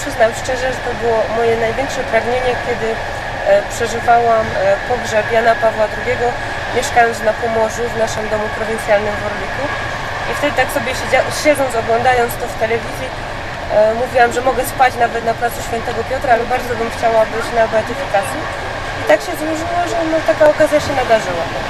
Przyznam szczerze, że to było moje największe pragnienie, kiedy e, przeżywałam e, pogrzeb Jana Pawła II, mieszkając na Pomorzu w naszym domu prowincjalnym w Orliku. I wtedy tak sobie siedząc, oglądając to w telewizji, e, mówiłam, że mogę spać nawet na placu Świętego Piotra, ale bardzo bym chciała być na beatyfikacji. I tak się złożyło, że no, taka okazja się nadarzyła.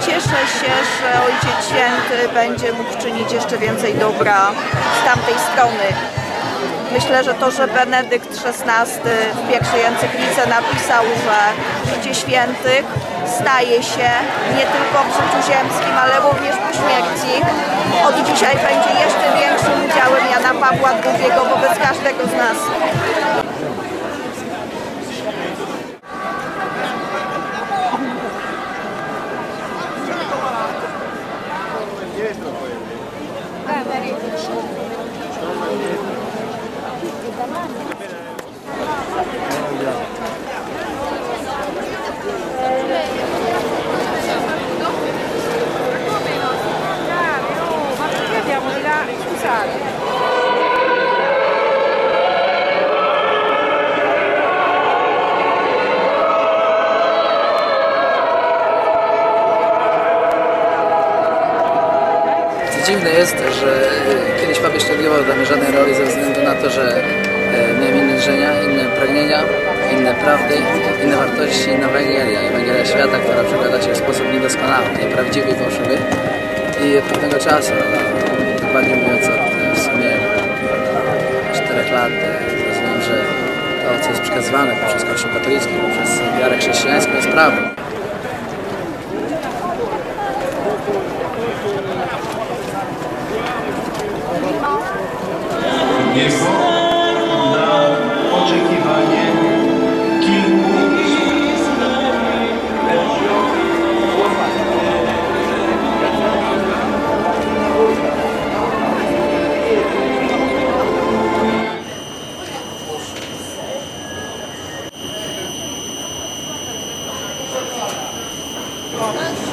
Cieszę się, że Ojciec Święty będzie mógł czynić jeszcze więcej dobra z tamtej strony. Myślę, że to, że Benedykt XVI w pierwszej encyklice napisał, że życie świętych staje się nie tylko w życiu ziemskim, ale również po śmierci, od dzisiaj będzie jeszcze większym udziałem Jana Pawła II wobec każdego z nas. dietro quelli. Ah, pareti. Sono dietro. E davanti. Scusate. Dziwne jest, że kiedyś papież nie odgrywał dla mnie żadnej roli ze względu na to, że e, miałem inne drzenia, inne pragnienia, inne prawdy, inne wartości, inna Ewangelia. Ewangelia świata, która przekłada się w sposób niedoskonały, nieprawdziwy i fałszywy. I od pewnego czasu, no, dokładnie mówiąc od e, w sumie 4 lat, e, zrozumiałem, że to, co jest przekazywane poprzez Kościół katolicki, poprzez wiarę chrześcijańską jest prawdą. Niebo na